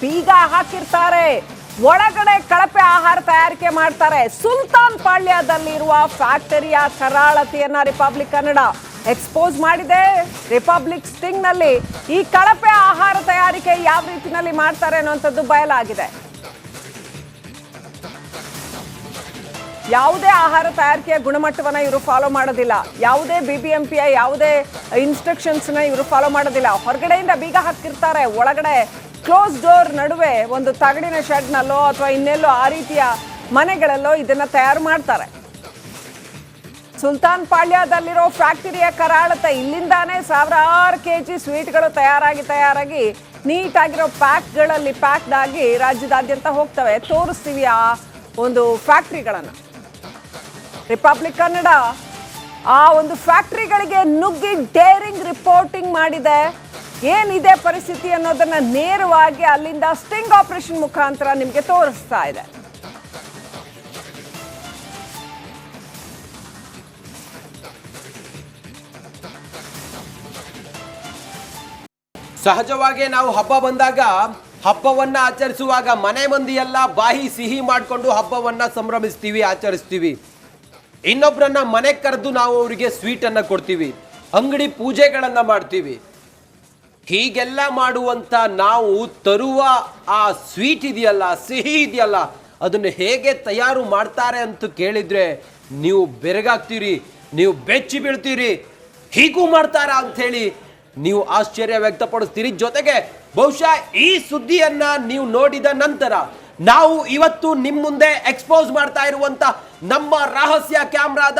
ಬೀಗ ಹಾಕಿರ್ತಾರೆ. ಒಳಗಡೆ ಕಳಪೆ ಆಹಾರ ತಯಾರಿಕೆ ಮಾಡ್ತಾರೆ. ಸುಲ್ತಾನ್ ಪಾಳ್ಯದಲ್ಲಿರುವ ಫ್ಯಾಕ್ಟರಿಯ ಕರಾಳತೆಯನ್ನ ರಿಪಬ್ಲಿಕ್ ಕನ್ನಡ ಎಕ್ಸ್ಪೋಸ್ ಮಾಡಿದೆ. ರಿಪಬ್ಲಿಕ್ ಸ್ಟಿಂಗ್ನಲ್ಲಿ ಈ ಕಳಪೆ ಆಹಾರ ತಯಾರಿಕೆ ಯಾವ ರೀತಿನಲ್ಲಿ ಮಾಡ್ತಾರೆ ಅನ್ನುವಂಥದ್ದು ಬಯಲಾಗಿದೆ. ಯಾವುದೇ ಆಹಾರ ತಯಾರಿಕೆಯ ಗುಣಮಟ್ಟವನ್ನ ಇವರು ಫಾಲೋ ಮಾಡೋದಿಲ್ಲ. ಯಾವುದೇ ಬಿ ಬಿ ಎಂ ಪಿಯ ಯಾವುದೇ ಇನ್ಸ್ಟ್ರಕ್ಷನ್ಸ್ನ ಇವರು ಫಾಲೋ ಮಾಡೋದಿಲ್ಲ. ಹೊರಗಡೆಯಿಂದ ಬೀಗ ಹಾಕಿರ್ತಾರೆ ಒಳಗಡೆ ಕ್ಲೋಸ್ ಡೋರ್ ನಡುವೆ ಒಂದು ತಗಡಿನ ಶೆಡ್ನಲ್ಲೋ ಅಥವಾ ಇನ್ನೆಲ್ಲೋ ಆ ರೀತಿಯ ಮನೆಗಳಲ್ಲೋ ಇದನ್ನ ತಯಾರು ಮಾಡ್ತಾರೆ. ಸುಲ್ತಾನ್ ಪಾಳ್ಯದಲ್ಲಿರೋ ಫ್ಯಾಕ್ಟರಿಯ ಕರಾಳತ ಇಲ್ಲಿಂದಾನೇ ಸಾವಿರಾರು ಕೆ ಜಿ ಸ್ವೀಟ್ಗಳು ತಯಾರಾಗಿ ತಯಾರಾಗಿ ನೀಟಾಗಿರೋ ಪ್ಯಾಕ್ಗಳಲ್ಲಿ ಪ್ಯಾಕ್ಡ್ ಆಗಿ ರಾಜ್ಯದಾದ್ಯಂತ ಹೋಗ್ತವೆ. ತೋರಿಸ್ತೀವಿ ಆ ಒಂದು ಫ್ಯಾಕ್ಟ್ರಿಗಳನ್ನು. ರಿಪಬ್ಲಿಕ್ ಕನ್ನಡ ಆ ಒಂದು ಫ್ಯಾಕ್ಟ್ರಿಗಳಿಗೆ ನುಗ್ಗಿ ಡೇರಿಂಗ್ ರಿಪೋರ್ಟಿಂಗ್ ಮಾಡಿದೆ. ಏನಿದೆ ಪರಿಸ್ಥಿತಿ ಅನ್ನೋದನ್ನ ನೇರವಾಗಿ ಅಲ್ಲಿಂದ ಸ್ಟಿಂಗ್ ಆಪರೇಷನ್ ಮುಖಾಂತರ ನಿಮಗೆ ತೋರಿಸ್ತಾ ಇದೆ. ಸಹಜವಾಗಿ ನಾವು ಹಬ್ಬ ಬಂದಾಗ ಹಬ್ಬವನ್ನ ಆಚರಿಸುವಾಗ ಮನೆ ಮಂದಿಯೆಲ್ಲ ಬಾಯಿ ಸಿಹಿ ಮಾಡಿಕೊಂಡು ಹಬ್ಬವನ್ನ ಸಂಭ್ರಮಿಸ್ತೀವಿ, ಆಚರಿಸ್ತೀವಿ. ಇನ್ನೊಬ್ಬರನ್ನ ಮನೆಗೆ ಕರೆದು ನಾವು ಅವರಿಗೆ ಸ್ವೀಟನ್ನು ಕೊಡ್ತೀವಿ, ಅಂಗಡಿ ಪೂಜೆಗಳನ್ನು ಮಾಡ್ತೀವಿ. ಹೀಗೆಲ್ಲ ಮಾಡುವಂಥ ನಾವು ತರುವ ಆ ಸ್ವೀಟ್ ಇದೆಯಲ್ಲ, ಸಿಹಿ ಇದೆಯಲ್ಲ, ಅದನ್ನು ಹೇಗೆ ತಯಾರು ಮಾಡ್ತಾರೆ ಅಂತ ಕೇಳಿದರೆ, ನೀವು ಬೆರಗಾಗ್ತೀರಿ, ನೀವು ಬೆಚ್ಚಿ ಬೀಳ್ತೀರಿ, ಹೀಗೂ ಮಾಡ್ತಾರಾ ಅಂಥೇಳಿ ನೀವು ಆಶ್ಚರ್ಯ ವ್ಯಕ್ತಪಡಿಸ್ತೀರಿ. ಜೊತೆಗೆ ಬಹುಶಃ ಈ ಸುದ್ದಿಯನ್ನು ನೀವು ನೋಡಿದ ನಂತರ ನಾವು ಇವತ್ತು ನಿಮ್ಮ ಮುಂದೆ ಎಕ್ಸ್ಪೋಸ್ ಮಾಡ್ತಾ ಇರುವಂತ ನಮ್ಮ ರಹಸ್ಯ ಕ್ಯಾಮ್ರಾದ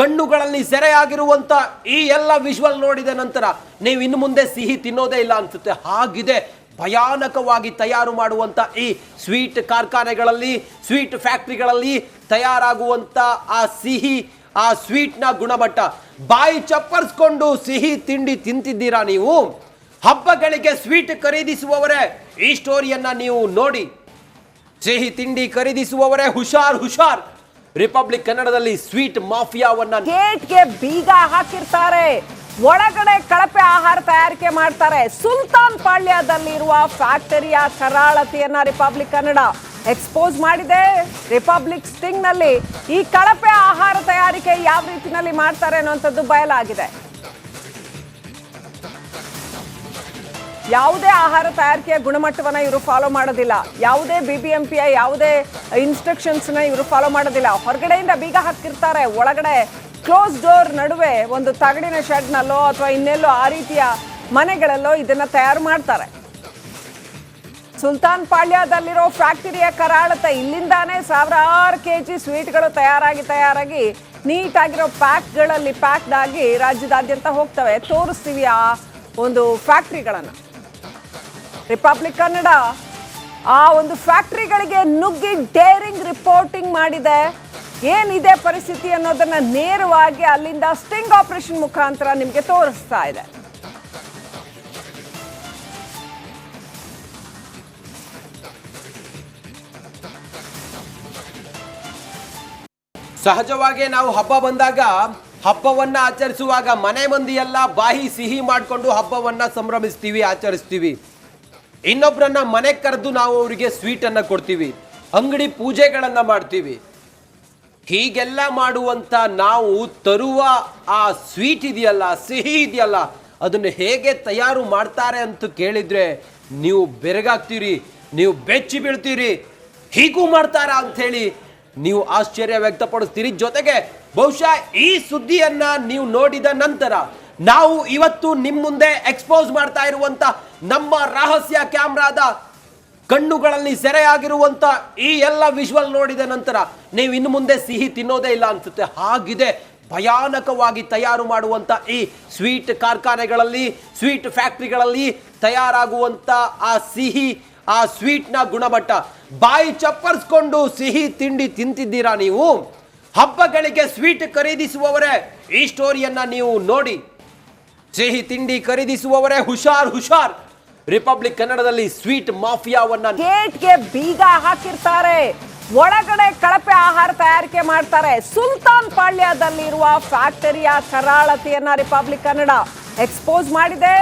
ಕಣ್ಣುಗಳಲ್ಲಿ ಸೆರೆಯಾಗಿರುವಂಥ ಈ ಎಲ್ಲ ವಿಜುವಲ್ ನೋಡಿದ ನಂತರ ನೀವು ಇನ್ನು ಮುಂದೆ ಸಿಹಿ ತಿನ್ನೋದೇ ಇಲ್ಲ ಅನ್ಸುತ್ತೆ. ಹಾಗಿದೆ, ಭಯಾನಕವಾಗಿ ತಯಾರು ಮಾಡುವಂತ ಈ ಸ್ವೀಟ್ ಕಾರ್ಖಾನೆಗಳಲ್ಲಿ ಸ್ವೀಟ್ ಫ್ಯಾಕ್ಟ್ರಿಗಳಲ್ಲಿ ತಯಾರಾಗುವಂತ ಆ ಸಿಹಿ, ಆ ಸ್ವೀಟ್ನ ಗುಣಮಟ್ಟ. ಬಾಯಿ ಚಪ್ಪರ್ಸ್ಕೊಂಡು ಸಿಹಿ ತಿಂಡಿ ತಿಂತಿದ್ದೀರಾ ನೀವು? ಹಬ್ಬಗಳಿಗೆ ಸ್ವೀಟ್ ಖರೀದಿಸುವವರೇ, ಈ ಸ್ಟೋರಿಯನ್ನ ನೀವು ನೋಡಿ. ಸಿಹಿ ತಿಂಡಿ ಖರೀದಿಸುವವರೇ ಹುಷಾರ್ ಹುಷಾರ್. ರಿಪಬ್ಲಿಕ್ ಕನ್ನಡದಲ್ಲಿ ಸ್ವೀಟ್ ಮಾಫಿಯಾವನ್ನ ಗೇಟ್ಗೆ ಬೀಗ ಹಾಕಿರ್ತಾರೆ. ಒಳಗಡೆ ಕಳಪೆ ಆಹಾರ ತಯಾರಿಕೆ ಮಾಡ್ತಾರೆ. ಸುಲ್ತಾನ್ ಪಾಳ್ಯದಲ್ಲಿರುವ ಫ್ಯಾಕ್ಟರಿಯ ಕರಾಳತೆಯನ್ನ ರಿಪಬ್ಲಿಕ್ ಕನ್ನಡ ಎಕ್ಸ್ಪೋಸ್ ಮಾಡಿದೆ. ರಿಪಬ್ಲಿಕ್ ಸ್ಟಿಂಗ್ನಲ್ಲಿ ಈ ಕಳಪೆ ಆಹಾರ ತಯಾರಿಕೆ ಯಾವ ರೀತಿನಲ್ಲಿ ಮಾಡ್ತಾರೆ ಅನ್ನುವಂಥದ್ದು ಬಯಲಾಗಿದೆ. ಯಾವುದೇ ಆಹಾರ ತಯಾರಿಕೆಯ ಗುಣಮಟ್ಟವನ್ನ ಇವರು ಫಾಲೋ ಮಾಡೋದಿಲ್ಲ. ಯಾವುದೇ ಬಿ ಬಿ ಎಂ ಪಿಯ ಯಾವುದೇ ಇನ್ಸ್ಟ್ರಕ್ಷನ್ಸ್ನ ಇವರು ಫಾಲೋ ಮಾಡೋದಿಲ್ಲ. ಹೊರಗಡೆಯಿಂದ ಬೀಗ ಹಾಕಿರ್ತಾರೆ ಒಳಗಡೆ ಕ್ಲೋಸ್ ಡೋರ್ ನಡುವೆ ಒಂದು ತಗಡಿನ ಶೆಡ್ನಲ್ಲೋ ಅಥವಾ ಇನ್ನೆಲ್ಲೋ ಆ ರೀತಿಯ ಮನೆಗಳಲ್ಲೋ ಇದನ್ನ ತಯಾರು ಮಾಡ್ತಾರೆ. ಸುಲ್ತಾನ್ ಪಾಳ್ಯದಲ್ಲಿರೋ ಫ್ಯಾಕ್ಟರಿಯ ಕರಾಳತೆ, ಇಲ್ಲಿಂದಾನೇ ಸಾವಿರಾರು ಕೆ ಜಿ ಸ್ವೀಟ್ಗಳು ತಯಾರಾಗಿ ತಯಾರಾಗಿ ನೀಟಾಗಿರೋ ಪ್ಯಾಕ್ಗಳಲ್ಲಿ ಪ್ಯಾಕ್ಡ್ ಆಗಿ ರಾಜ್ಯದಾದ್ಯಂತ ಹೋಗ್ತವೆ. ತೋರಿಸ್ತೀವಿ ಆ ಒಂದು ಫ್ಯಾಕ್ಟ್ರಿಗಳನ್ನು. ರಿಪಬ್ಲಿಕ್ ಕನ್ನಡ ಆ ಒಂದು ಫ್ಯಾಕ್ಟ್ರಿಗಳಿಗೆ ನುಗ್ಗಿ ಡೇರಿಂಗ್ ರಿಪೋರ್ಟಿಂಗ್ ಮಾಡಿದೆ. ಏನಿದೆ ಪರಿಸ್ಥಿತಿ ಅನ್ನೋದನ್ನ ನೇರವಾಗಿ ಅಲ್ಲಿಂದ ಸ್ಟಿಂಗ್ ಆಪರೇಷನ್ ಮುಖಾಂತರ ನಿಮಗೆ ತೋರಿಸ್ತಾ ಇದೆ. ಸಹಜವಾಗಿ ನಾವು ಹಬ್ಬ ಬಂದಾಗ ಹಬ್ಬವನ್ನ ಆಚರಿಸುವಾಗ ಮನೆ ಮಂದಿಯೆಲ್ಲ ಬಾಯಿ ಸಿಹಿ ಮಾಡಿಕೊಂಡು ಹಬ್ಬವನ್ನ ಸಂಭ್ರಮಿಸ್ತೀವಿ, ಆಚರಿಸ್ತೀವಿ. ಇನ್ನೊಬ್ರನ್ನ ಮನೆ ಕರೆದು ನಾವು ಅವರಿಗೆ ಸ್ವೀಟನ್ನು ಕೊಡ್ತೀವಿ, ಅಂಗಡಿ ಪೂಜೆಗಳನ್ನು ಮಾಡ್ತೀವಿ. ಹೀಗೆಲ್ಲ ಮಾಡುವಂತ ನಾವು ತರುವ ಆ ಸ್ವೀಟ್ ಇದೆಯಲ್ಲ, ಸಿಹಿ ಇದೆಯಲ್ಲ, ಅದನ್ನು ಹೇಗೆ ತಯಾರು ಮಾಡ್ತಾರೆ ಅಂತ ಕೇಳಿದ್ರೆ, ನೀವು ಬೆರಗಾಗ್ತೀರಿ, ನೀವು ಬೆಚ್ಚಿ ಬೀಳ್ತೀರಿ, ಹೀಗೂ ಮಾಡ್ತಾರಾ ಅಂತ ಹೇಳಿ ನೀವು ಆಶ್ಚರ್ಯ ವ್ಯಕ್ತಪಡಿಸ್ತೀರಿ. ಜೊತೆಗೆ ಬಹುಶಃ ಈ ಸುದ್ದಿಯನ್ನು ನೀವು ನೋಡಿದ ನಂತರ ನಾವು ಇವತ್ತು ನಿಮ್ಮ ಮುಂದೆ ಎಕ್ಸ್ಪೋಸ್ ಮಾಡ್ತಾ ಇರುವಂತ ನಮ್ಮ ರಹಸ್ಯ ಕ್ಯಾಮ್ರಾದ ಕಣ್ಣುಗಳಲ್ಲಿ ಸೆರೆಯಾಗಿರುವಂತ ಈ ಎಲ್ಲ ವಿಜುವಲ್ ನೋಡಿದ ನಂತರ ನೀವು ಇನ್ನು ಮುಂದೆ ಸಿಹಿ ತಿನ್ನೋದೇ ಇಲ್ಲ ಅನ್ಸುತ್ತೆ. ಹಾಗಿದೆ, ಭಯಾನಕವಾಗಿ ತಯಾರು ಮಾಡುವಂತ ಈ ಸ್ವೀಟ್ ಕಾರ್ಖಾನೆಗಳಲ್ಲಿ ಸ್ವೀಟ್ ಫ್ಯಾಕ್ಟ್ರಿಗಳಲ್ಲಿ ತಯಾರಾಗುವಂತ ಆ ಸಿಹಿ, ಆ ಸ್ವೀಟ್ನ ಗುಣಮಟ್ಟ. ಬಾಯಿ ಚಪ್ಪರ್ಸ್ಕೊಂಡು ಸಿಹಿ ತಿಂಡಿ ತಿಂತಿದ್ದೀರಾ ನೀವು? ಹಬ್ಬಗಳಿಗೆ ಸ್ವೀಟ್ ಖರೀದಿಸುವವರೇ, ಈ ಸ್ಟೋರಿಯನ್ನ ನೀವು ನೋಡಿ. ಸಿಹಿ ತಿಂಡಿ ಖರೀದಿಸುವವರೇ ಹುಷಾರ್ ಹುಷಾರ್. ರಿಪಬ್ಲಿಕ್ ಕನ್ನಡದಲ್ಲಿ ಸ್ವೀಟ್ ಮಾಫಿಯಾವನ್ನ ಗೇಟ್ಗೆ ಬೀಗ ಹಾಕಿರ್ತಾರೆ. ಒಳಗಡೆ ಕಳಪೆ ಆಹಾರ ತಯಾರಿಕೆ ಮಾಡ್ತಾರೆ. ಸುಲ್ತಾನ್ ಪಾಳ್ಯದಲ್ಲಿರುವ ಫ್ಯಾಕ್ಟರಿಯ ಕರಾಳತೆಯನ್ನ ರಿಪಬ್ಲಿಕ್ ಕನ್ನಡ ಎಕ್ಸ್ಪೋಸ್ ಮಾಡಿದೆ.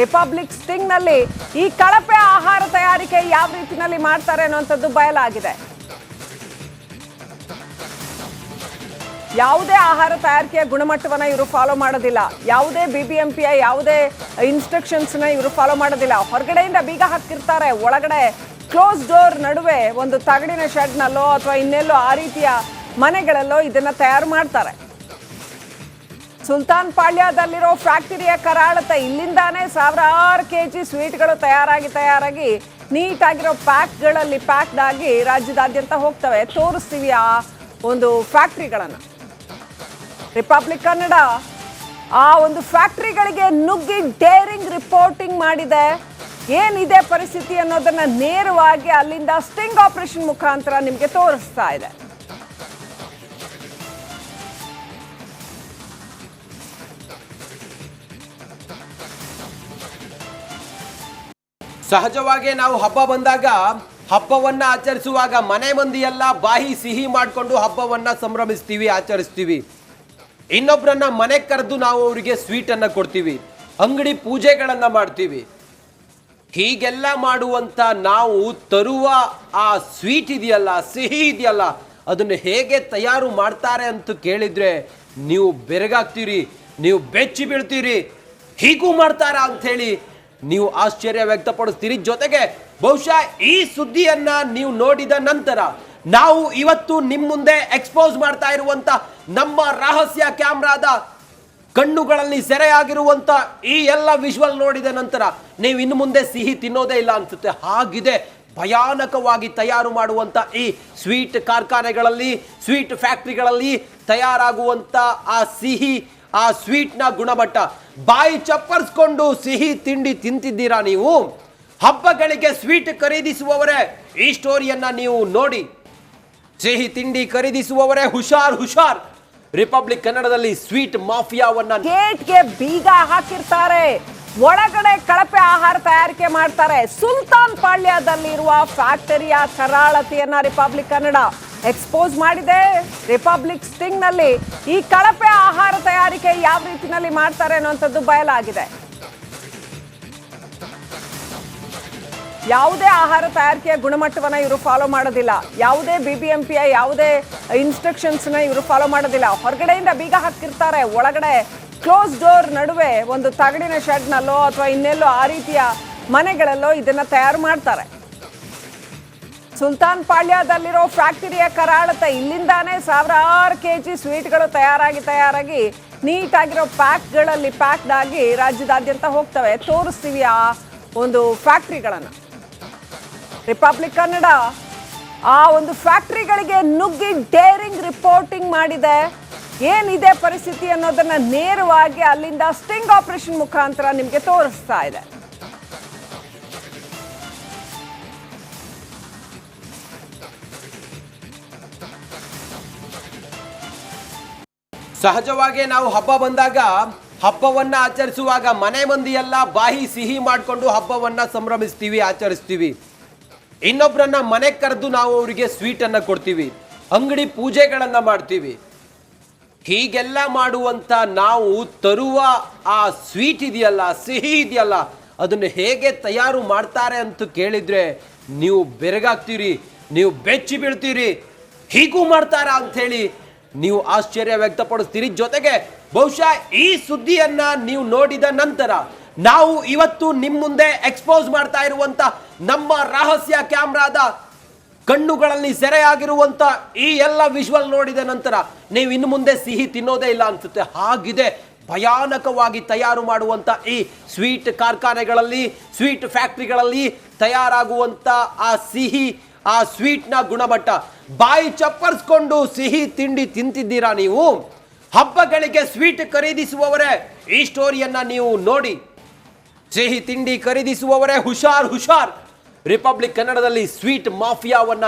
ರಿಪಬ್ಲಿಕ್ ಸ್ಟಿಂಗ್ನಲ್ಲಿ ಈ ಕಳಪೆ ಆಹಾರ ತಯಾರಿಕೆ ಯಾವ ರೀತಿನಲ್ಲಿ ಮಾಡ್ತಾರೆ ಅನ್ನುವಂಥದ್ದು ಬಯಲಾಗಿದೆ. ಯಾವುದೇ ಆಹಾರ ತಯಾರಿಕೆಯ ಗುಣಮಟ್ಟವನ್ನು ಇವರು ಫಾಲೋ ಮಾಡೋದಿಲ್ಲ. ಯಾವುದೇ ಬಿ ಬಿ ಎಂ ಪಿಯ ಯಾವುದೇ ಇನ್ಸ್ಟ್ರಕ್ಷನ್ಸ್ನ ಇವರು ಫಾಲೋ ಮಾಡೋದಿಲ್ಲ. ಹೊರಗಡೆಯಿಂದ ಬೀಗ ಹಾಕಿರ್ತಾರೆ ಒಳಗಡೆ ಕ್ಲೋಸ್ ಡೋರ್ ನಡುವೆ ಒಂದು ತಗಡಿನ ಶೆಡ್ನಲ್ಲೋ ಅಥವಾ ಇನ್ನೆಲ್ಲೋ ಆ ರೀತಿಯ ಮನೆಗಳಲ್ಲೋ ಇದನ್ನು ತಯಾರು ಮಾಡ್ತಾರೆ. ಸುಲ್ತಾನ್ ಪಾಳ್ಯದಲ್ಲಿರೋ ಫ್ಯಾಕ್ಟರಿಯ ಕರಾಳತೆ ಇಲ್ಲಿಂದಾನೇ ಸಾವಿರಾರು ಕೆ ಜಿ ಸ್ವೀಟ್ಗಳು ತಯಾರಾಗಿ ತಯಾರಾಗಿ ನೀಟಾಗಿರೋ ಪ್ಯಾಕ್ಗಳಲ್ಲಿ ಪ್ಯಾಕ್ಡ್ ಆಗಿ ರಾಜ್ಯದಾದ್ಯಂತ ಹೋಗ್ತವೆ. ತೋರಿಸ್ತೀವಿ ಆ ಒಂದು ಫ್ಯಾಕ್ಟ್ರಿಗಳನ್ನು. ರಿಪಬ್ಲಿಕ್ ಕನ್ನಡ ಆ ಒಂದು ಫ್ಯಾಕ್ಟ್ರಿಗಳಿಗೆ ನುಗ್ಗಿ ಡೇರಿಂಗ್ ರಿಪೋರ್ಟಿಂಗ್ ಮಾಡಿದೆ. ಏನಿದೆ ಪರಿಸ್ಥಿತಿ ಅನ್ನೋದನ್ನ ನೇರವಾಗಿ ಅಲ್ಲಿಂದ ಸ್ಟಿಂಗ್ ಆಪರೇಷನ್ ಮುಖಾಂತರ ನಿಮಗೆ ತೋರಿಸ್ತಾ ಇದೆ. ಸಹಜವಾಗಿ ನಾವು ಹಬ್ಬ ಬಂದಾಗ, ಹಬ್ಬವನ್ನ ಆಚರಿಸುವಾಗ ಮನೆ ಮಂದಿಯೆಲ್ಲ ಬಾಯಿ ಸಿಹಿ ಮಾಡಿಕೊಂಡು ಹಬ್ಬವನ್ನ ಸಂಭ್ರಮಿಸ್ತೀವಿ, ಆಚರಿಸ್ತೀವಿ. ಇನ್ನೊಬ್ರನ್ನ ಮನೆ ಕರೆದು ನಾವು ಅವರಿಗೆ ಸ್ವೀಟ್ ಅನ್ನ ಕೊಡ್ತೀವಿ, ಅಂಗಡಿ ಪೂಜೆಗಳನ್ನ ಮಾಡ್ತೀವಿ. ಹೀಗೆಲ್ಲ ಮಾಡುವಂತ ನಾವು ತರುವ ಆ ಸ್ವೀಟ್ ಇದೆಯಲ್ಲ, ಸಿಹಿ ಇದೆಯಲ್ಲ, ಅದನ್ನು ಹೇಗೆ ತಯಾರು ಮಾಡ್ತಾರೆ ಅಂತ ಕೇಳಿದ್ರೆ, ನೀವು ಬೆರಗಾಗ್ತೀರಿ, ನೀವು ಬೆಚ್ಚಿ ಬೀಳ್ತೀರಿ, ಹೀಗೂ ಮಾಡ್ತಾರಾ ಅಂಥೇಳಿ ನೀವು ಆಶ್ಚರ್ಯ ವ್ಯಕ್ತಪಡಿಸ್ತೀರಿ. ಜೊತೆಗೆ ಬಹುಶಃ ಈ ಸುದ್ದಿಯನ್ನ ನೀವು ನೋಡಿದ ನಂತರ ನಾವು ಇವತ್ತು ನಿಮ್ಮ ಮುಂದೆ ಎಕ್ಸ್ಪೋಸ್ ಮಾಡ್ತಾ ಇರುವಂತ ನಮ್ಮ ರಹಸ್ಯ ಕ್ಯಾಮ್ರಾದ ಕಣ್ಣುಗಳಲ್ಲಿ ಸೆರೆಯಾಗಿರುವಂತ ಈ ಎಲ್ಲ ವಿಜುವಲ್ ನೋಡಿದ ನಂತರ ನೀವು ಇನ್ನು ಮುಂದೆ ಸಿಹಿ ತಿನ್ನೋದೇ ಇಲ್ಲ ಅನ್ಸುತ್ತೆ. ಹಾಗಿದೆ ಭಯಾನಕವಾಗಿ ತಯಾರು ಮಾಡುವಂತ ಈ ಸ್ವೀಟ್ ಕಾರ್ಖಾನೆಗಳಲ್ಲಿ ಸ್ವೀಟ್ ಫ್ಯಾಕ್ಟ್ರಿಗಳಲ್ಲಿ ತಯಾರಾಗುವಂತ ಆ ಸಿಹಿ, ಆ ಸ್ವೀಟ್ನ ಗುಣಮಟ್ಟ. ಬಾಯಿ ಚಪ್ಪರ್ಸ್ಕೊಂಡು ಸಿಹಿ ತಿಂಡಿ ತಿಂತಿದ್ದೀರಾ ನೀವು? ಹಬ್ಬಗಳಿಗೆ ಸ್ವೀಟ್ ಖರೀದಿಸುವವರೇ, ಈ ಸ್ಟೋರಿಯನ್ನ ನೀವು ನೋಡಿ. ಸಿಹಿ ತಿಂಡಿ ಖರೀದಿಸುವವರೇ ಹುಷಾರ್ ಹುಷಾರ್. ರಿಪಬ್ಲಿಕ್ ಕನ್ನಡದಲ್ಲಿ ಸ್ವೀಟ್ ಮಾಫಿಯಾವನ್ನ ಗೇಟ್ಗೆ ಬೀಗ ಹಾಕಿರ್ತಾರೆ. ಒಳಗಡೆ ಕಳಪೆ ಆಹಾರ ತಯಾರಿಕೆ ಮಾಡ್ತಾರೆ. ಸುಲ್ತಾನ್ ಪಾಳ್ಯದಲ್ಲಿರುವ ಫ್ಯಾಕ್ಟರಿಯ ಕರಾಳತೆಯನ್ನ ರಿಪಬ್ಲಿಕ್ ಕನ್ನಡ ಎಕ್ಸ್ಪೋಸ್ ಮಾಡಿದೆ. ರಿಪಬ್ಲಿಕ್ ಸ್ಟಿಂಗ್ನಲ್ಲಿ ಈ ಕಳಪೆ ಆಹಾರ ತಯಾರಿಕೆ ಯಾವ ರೀತಿನಲ್ಲಿ ಮಾಡ್ತಾರೆ ಅನ್ನುವಂಥದ್ದು ಬಯಲಾಗಿದೆ. ಯಾವುದೇ ಆಹಾರ ತಯಾರಿಕೆಯ ಗುಣಮಟ್ಟವನ್ನು ಇವರು ಫಾಲೋ ಮಾಡೋದಿಲ್ಲ. ಯಾವುದೇ ಬಿ ಬಿ ಎಂ ಪಿಯ ಯಾವುದೇ ಇನ್ಸ್ಟ್ರಕ್ಷನ್ಸ್ನ ಇವರು ಫಾಲೋ ಮಾಡೋದಿಲ್ಲ. ಹೊರಗಡೆಯಿಂದ ಬೀಗ ಹಾಕಿರ್ತಾರೆ. ಒಳಗಡೆ ಕ್ಲೋಸ್ ಡೋರ್ ನಡುವೆ ಒಂದು ತಗಡಿನ ಶೆಡ್ನಲ್ಲೋ ಅಥವಾ ಇನ್ನೆಲ್ಲೋ ಆ ರೀತಿಯ ಮನೆಗಳಲ್ಲೋ ಇದನ್ನು ತಯಾರು ಮಾಡ್ತಾರೆ. ಸುಲ್ತಾನ್ ಪಾಳ್ಯದಲ್ಲಿರೋ ಫ್ಯಾಕ್ಟರಿಯ ಕರಾಳತೆ ಇಲ್ಲಿಂದಾನೇ ಸಾವಿರಾರು ಕೆ ಜಿ ಸ್ವೀಟ್ಗಳು ತಯಾರಾಗಿ ತಯಾರಾಗಿ ನೀಟಾಗಿರೋ ಪ್ಯಾಕ್ಗಳಲ್ಲಿ ಪ್ಯಾಕ್ಡ್ ಆಗಿ ರಾಜ್ಯದಾದ್ಯಂತ ಹೋಗ್ತವೆ. ತೋರಿಸ್ತೀವಿ ಆ ಒಂದು ಫ್ಯಾಕ್ಟ್ರಿಗಳನ್ನು. ರಿಪಬ್ಲಿಕ್ ಕನ್ನಡ ಆ ಒಂದು ಫ್ಯಾಕ್ಟ್ರಿಗಳಿಗೆ ನುಗ್ಗಿ ಡೇರಿಂಗ್ ರಿಪೋರ್ಟಿಂಗ್ ಮಾಡಿದೆ. ಏನಿದೆ ಪರಿಸ್ಥಿತಿ ಅನ್ನೋದನ್ನ ನೇರವಾಗಿ ಅಲ್ಲಿಂದ ಸ್ಟಿಂಗ್ ಆಪರೇಷನ್ ಮುಖಾಂತರ ನಿಮಗೆ ತೋರಿಸ್ತಾ ಇದೆ. ಸಹಜವಾಗಿ ನಾವು ಹಬ್ಬ ಬಂದಾಗ, ಹಬ್ಬವನ್ನ ಆಚರಿಸುವಾಗ ಮನೆ ಮಂದಿಯೆಲ್ಲ ಬಾಯಿ ಸಿಹಿ ಮಾಡಿಕೊಂಡು ಹಬ್ಬವನ್ನ ಸಂಭ್ರಮಿಸ್ತೀವಿ, ಆಚರಿಸ್ತೀವಿ. ಇನ್ನೊಬ್ರನ್ನ ಮನೆ ಕರೆದು ನಾವು ಅವರಿಗೆ ಸ್ವೀಟನ್ನು ಕೊಡ್ತೀವಿ, ಅಂಗಡಿ ಪೂಜೆಗಳನ್ನು ಮಾಡ್ತೀವಿ. ಹೀಗೆಲ್ಲ ಮಾಡುವಂತ ನಾವು ತರುವ ಆ ಸ್ವೀಟ್ ಇದೆಯಲ್ಲ, ಸಿಹಿ ಇದೆಯಲ್ಲ, ಅದನ್ನು ಹೇಗೆ ತಯಾರು ಮಾಡ್ತಾರೆ ಅಂತ ಕೇಳಿದ್ರೆ, ನೀವು ಬೆರಗಾಗ್ತೀರಿ, ನೀವು ಬೆಚ್ಚಿ ಬೀಳ್ತೀರಿ, ಹೀಗೂ ಮಾಡ್ತಾರಾ ಅಂಥೇಳಿ ನೀವು ಆಶ್ಚರ್ಯ ವ್ಯಕ್ತಪಡಿಸ್ತೀರಿ. ಜೊತೆಗೆ ಬಹುಶಃ ಈ ಸುದ್ದಿಯನ್ನು ನೀವು ನೋಡಿದ ನಂತರ ನಾವು ಇವತ್ತು ನಿಮ್ಮ ಮುಂದೆ ಎಕ್ಸ್ಪೋಸ್ ಮಾಡ್ತಾ ಇರುವಂತ ನಮ್ಮ ರಹಸ್ಯ ಕ್ಯಾಮ್ರಾದ ಕಣ್ಣುಗಳಲ್ಲಿ ಸೆರೆಯಾಗಿರುವಂತ ಈ ಎಲ್ಲ ವಿಷುವಲ್ ನೋಡಿದ ನಂತರ ನೀವು ಇನ್ನು ಮುಂದೆ ಸಿಹಿ ತಿನ್ನೋದೇ ಇಲ್ಲ ಅನ್ಸುತ್ತೆ. ಹಾಗಿದೆ. ಭಯಾನಕವಾಗಿ ತಯಾರು ಮಾಡುವಂತ ಈ ಸ್ವೀಟ್ ಕಾರ್ಖಾನೆಗಳಲ್ಲಿ, ಸ್ವೀಟ್ ಫ್ಯಾಕ್ಟ್ರಿಗಳಲ್ಲಿ ತಯಾರಾಗುವಂತ ಆ ಸಿಹಿ, ಆ ಸ್ವೀಟ್ನ ಗುಣಮಟ್ಟ. ಬಾಯಿ ಚಪ್ಪರ್ಸ್ಕೊಂಡು ಸಿಹಿ ತಿಂಡಿ ತಿಂತಿದ್ದೀರಾ ನೀವು? ಹಬ್ಬಗಳಿಗೆ ಸ್ವೀಟ್ ಖರೀದಿಸುವವರೇ, ಈ ಸ್ಟೋರಿಯನ್ನ ನೀವು ನೋಡಿ. ಸಿಹಿ ತಿಂಡಿ ಖರೀದಿಸುವವರೇ ಹುಷಾರ್ ಹುಷಾರ್. ರಿಪಬ್ಲಿಕ್ ಕನ್ನಡದಲ್ಲಿ ಸ್ವೀಟ್ ಮಾಫಿಯಾವನ್ನ